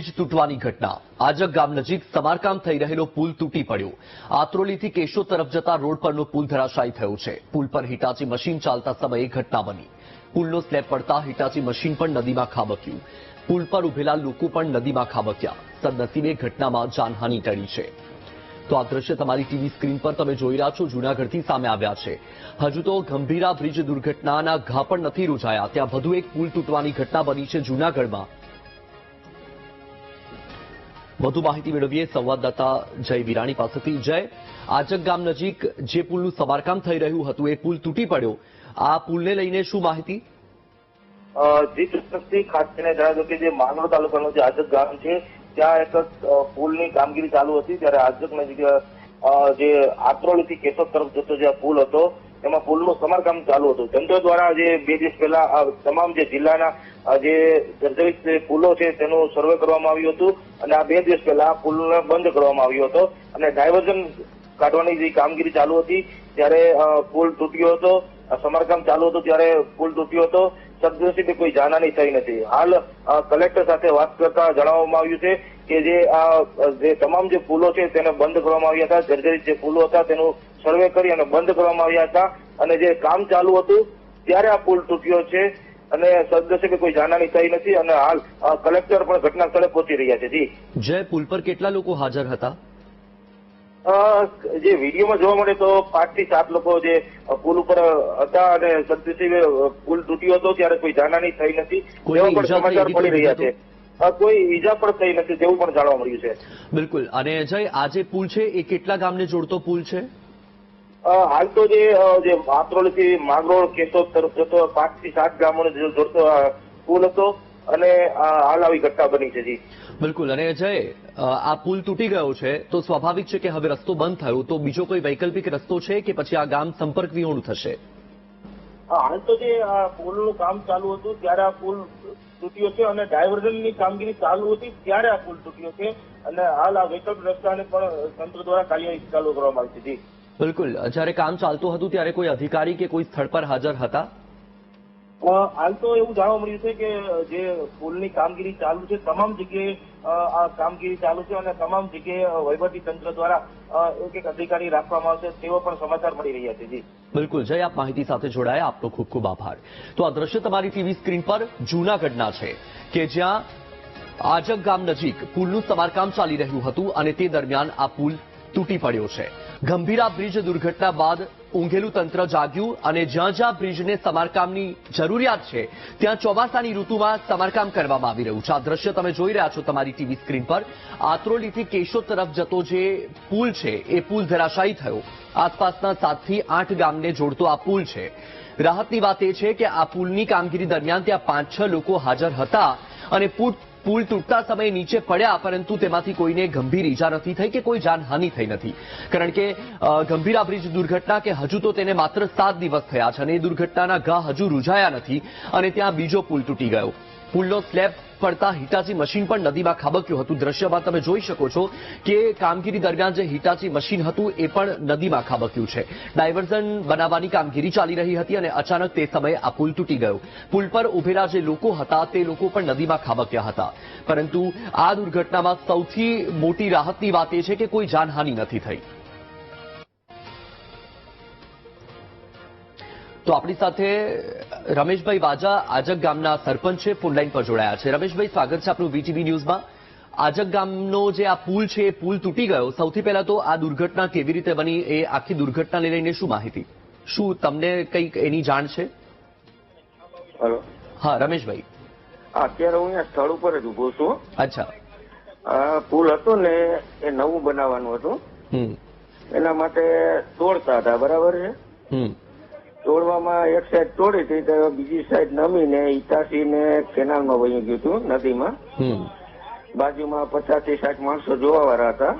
Bridge તૂટવાની ઘટના. આજક ગામ નજીક સમારકામ થઈ રહેલો પુલ તૂટી પડ્યો. આત્રોલીથી કેશો તરફ જતા રોડ પરનો પુલ ધરાશાયી થયો છે. પુલ પર હિટાચી મશીન ચાલતા સમયે ઘટના બની. પુલનો સ્લેબ પડતા હિટાચી મશીન પણ નદીમાં ખાબક્યું. પુલ પર ઉભેલા લોકો પણ નદીમાં ખાબક્યા. સદનસીબે ઘટનામાં જાનહાનિ ટળી છે. તો આ દ્રશ્ય તમારી ટીવી સ્ક્રીન પર તમે જોઈ રહ્યા છો, જૂનાગઢથી સામે આવ્યા છે. હજુ તો ગંભીરા બ્રિજ દુર્ઘટનાના ઘા પણ નથી રૂજાયા. ત્યાં વધુ એક પુલ તૂટવાની ઘટના બની છે જૂનાગઢમાં. વધુ માહિતી મેળવીએ સંવાદદાતા જય વિરાણી પાસેથી. જય આજક ગામ નજીક જે પુલનું સમારકામ થઈ રહ્યું હતું, એ પુલ તૂટી પડ્યો. આ પુલને લઈને શું માહિતી? જી, ચોક્કસથી ખાસ કરીને જણાવ્યું કે જે માંગરોળ તાલુકાનું જે આજક ગામ છે, ત્યાં એક પુલની કામગીરી ચાલુ હતી, ત્યારે આજક નજીક જે આત્રોલીથી કેશોદ તરફ જતો જે પુલ હતો એમાં પુલનું સમારકામ ચાલુ હતું. તંત્ર દ્વારા જે બે દિવસ પહેલા તમામ જે જિલ્લાના જે જર્જરિત પુલો છે તેનું સર્વે કરવામાં આવ્યું હતું અને આ બે દિવસ પહેલા પુલને બંધ કરવામાં આવ્યો હતો અને ડાયવર્ઝન કાઢવાની જે કામગીરી ચાલુ હતી, ત્યારે પુલ તૂટ્યો હતો સમારકામ ચાલુ હતું ત્યારે પુલ તૂટ્યો હતો. સદનસીબે કોઈ જાનહાની થઈ નથી. હાલ કલેક્ટર સાથે વાત કરતા જણાવવામાં આવ્યું છે કે જે આ, જે તમામ જે પુલો છે તેને બંધ કરવામાં આવ્યા હતા. જર્જરિત જે પુલો હતા તેનું સર્વે કરી અને બંધ કરવામાં આવ્યા હતા. અને જે કામ ચાલુ હતું ત્યારે આ પુલ તૂટ્યો છે. અને સદનસીબે કોઈ જાનહાની થઈ નથી અને હાલ કલેક્ટર પણ ઘટના સ્થળે પહોંચી રહ્યા છે. જી. જય પુલ પર કેટલા લોકો હાજર હતા? જે વિડીયોમાં જોવા મળે તો પાંચથી સાત લોકો જે પુલ ઉપર હતા અને સદસ્ય પુલ તૂટ્યો હતો ત્યારે કોઈ જાનહાની થઈ નથી. એવા પણ સમાચાર મળી રહ્યા છે. કોઈ ઈજા પણ થઈ નથી તેવું પણ જાણવા મળ્યું છે. બિલકુલ. અને જય આ જે પુલ છે એ કેટલા ગામને જોડતો પુલ છે? હાલ તો જે જે માત્રોલથી માંગરોળ કેશોદ તરફ જતો પાંચથી સાત ગામોને જોડતો પુલ હતો અને આ હાલ આવી ઘટના બની છે જી. બિલકુલ. અને જય આ પુલ તૂટી ગયો છે તો સ્વાભાવિક છે કે હવે રસ્તો બંધ થયો. તો બીજો કોઈ વૈકલ્પિક રસ્તો છે કે પછી આ ગામ સંપર્ક વિહોણું થશે? હાલ તો જે આ પુલનું કામ ચાલુ હતું ત્યારે આ પુલ તૂટ્યો છે અને ડાયવર્ઝનની કામગીરી ચાલુ હતી ત્યારે આ પુલ તૂટ્યો છે. અને હાલ આ વૈકલ્પિક રસ્તાને પણ તંત્ર દ્વારા કાર્યવાહી ચાલુ કરવામાં આવી છે જી. બિલકુલ. જ્યારે કામ ચાલતું હતું ત્યારે કોઈ અધિકારી કે કોઈ સ્થળ પર હાજર હતા? હાલ તો એવું જાણવા મળ્યું છે કે જે પુલની કામગીરી ચાલુ છે તમામ જગ્યાએ આ કામગીરી ચાલુ છે અને તમામ જગ્યાએ વહીવટી તંત્ર દ્વારા એક એક અધિકારી રાખવામાં આવશે તેવો પણ સમાચાર મળી રહ્યા છે જી. બિલકુલ. જય આપ માહિતી સાથે જોડાયા. આપનો ખૂબ ખૂબ આભાર. તો આ દ્રશ્ય તમારી ટીવી સ્ક્રીન પર જૂનાગઢના છે કે જ્યાં આજક ગામ નજીક પુલનું સમારકામ ચાલી રહ્યું હતું અને તે દરમિયાન આ પુલ તૂટી પડ્યો છે. ગંભીરા બ્રિજ દુર્ઘટના બાદ ઊંઘેલું તંત્ર જાગ્યું અને જ્યાં જ્યાં બ્રિજને સમારકામની જરૂરિયાત છે, ત્યાં ચોમાસાની ઋતુમાં સમારકામ કરવામાં આવી રહ્યું છે. આ દ્રશ્ય તમે જોઈ રહ્યા છો તમારી ટીવી સ્ક્રીન પર. આત્રોલીથી કેશોદ તરફ જતો જે પુલ છે, એ પુલ ધરાશાયી થયો. આસપાસના સાતથી આઠ ગામને જોડતો આ પુલ છે. રાહતની વાત એ છે કે આ પુલની કામગીરી દરમિયાન ત્યાં પાંચ છ લોકો હાજર હતા અને પુલ પુલ તૂટતા સમયે નીચે પડ્યા, પરંતુ તેમાંથી કોઈને ગંભીર ઈજા નથી થઈ કે કોઈ જાનહાનિ થઈ નથી. કારણ કે ગંભીર આ બ્રિજ દુર્ઘટના કે હજુ તો તેને માત્ર સાત દિવસ થયા છે અને એ દુર્ઘટનાના ઘા હજુ રૂઝાયા નથી અને ત્યાં બીજો પુલ તૂટી ગયો. પુલનો સ્લેબ પડતા હિટાચી મશીન પણ નદીમાં ખાબક્યું હતું. દ્રશ્યમાં તમે જોઈ શકો છો કે કામગીરી દરમિયાન જે હિટાચી મશીન હતું એ પણ નદીમાં ખાબક્યું છે. ડાયવર્ઝન બનાવવાની કામગીરી ચાલી રહી હતી અને અચાનક તે સમયે આ પુલ તૂટી ગયો. પુલ પર ઉભેલા જે લોકો હતા તે લોકો પણ નદીમાં ખાબક્યા હતા. પરંતુ આ દુર્ઘટનામાં સૌથી મોટી રાહતની વાત એ છે કે કોઈ જાનહાનિ નથી થઈ. તો આપણી સાથે રમેશભાઈ વાજા આજક ગામના સરપંચ છે ફોનલાઈન પર જોડાયા છે. રમેશભાઈ સ્વાગત છે આપણું વીટીવી ન્યૂઝમાં. આજક ગામનો જે આ પુલ છે એ પુલ તૂટી ગયો. સૌથી પહેલા તો આ દુર્ઘટના કેવી રીતે બની એ આખી દુર્ઘટનાને લઈને શું માહિતી? શું તમને કંઈક એની જાણ છે? હલો. હા રમેશભાઈ. અત્યારે હું અહીંયા સ્થળ ઉપર જ ઊભો છું. અચ્છા. આ પુલ હતો ને એ નવું બનાવવાનું હતું. એના માટે તોડતા હતા બરાબર છે? હમ એક સાઈડ તોડી હતી તો બીજી સાઈડ નમીને ઇટાસીને કેનાલમાં વહી ગયું હતું નદીમાં. બાજુમાં પચાસથી સાઠ માણસો જોવા વાળા હતા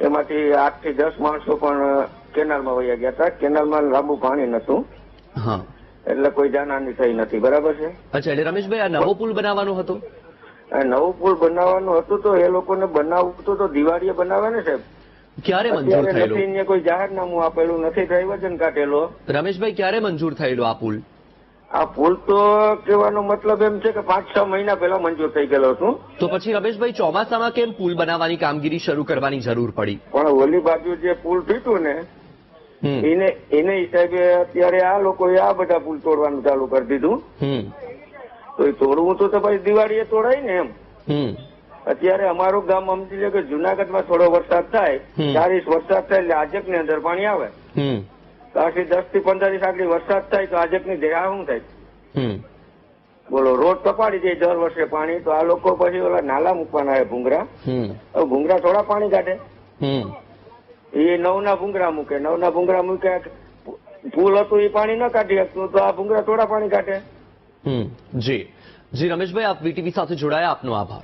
એમાંથી આઠથી દસ માણસો પણ કેનાલમાં વહી ગયા હતા. કેનાલમાં લાંબુ પાણી નતું એટલે કોઈ જાનહાની થઈ નથી. બરાબર છે? અચ્છા એટલે રમેશભાઈ આ નવો પુલ બનાવવાનો હતો? નવો નવું પુલ બનાવવાનું હતું તો એ લોકોને બનાવવું તો દિવાળીએ બનાવે ને સાહેબ. ક્યારે મંજૂર થયેલો? કોઈ જાહેરનામું આપેલું નથી ડ્રાઈવર્જન કાઢેલો. રમેશભાઈ ક્યારે મંજૂર થયેલો આ પુલ? આ પુલ તો કહેવાનો મતલબ એમ છે કે પાંચ છ મહિના પહેલા મંજૂર થઈ ગયેલો હતું તો પછી રમેશભાઈ ચોમાસામાં કેમ પુલ બનાવવાની કામગીરી શરૂ કરવાની જરૂર પડી? પણ ઓલી બાજુ જે પુલ તૂટ્યું ને એને એને હિસાબે અત્યારે આ લોકોએ આ બધા પુલ તોડવાનું ચાલુ કરી દીધું. તો એ તોડવું તો પછી દિવાળીએ તોડાય ને એમ. અત્યારે અમારું ગામ સમજી લે કે જુનાગઢમાં થોડો વરસાદ થાય ચાર ઇંચ વરસાદ થાય એટલે આજકની અંદર પાણી આવે. આથી દસથી પંદર ઇંચ આગળ વરસાદ થાય તો આજકની દેહ શું થાય? બોલો રોડ કપાડી દે દર વર્ષે પાણી તો આ લોકો પછી ઓલા નાલા મૂકવાના આવે ભૂંગરા. ભૂંગરા થોડા પાણી કાઢે. હમ. એ નવના ભૂંગરા મૂકે નવના ભૂંગરા મૂકે પુલ હતું એ પાણી ન કાઢી શકતું તો આ ભૂંગરા થોડા પાણી કાઢે. હમ. જી. જી રમેશભાઈ આપ વીટીવી સાથે જોડાયા આપનો આભાર.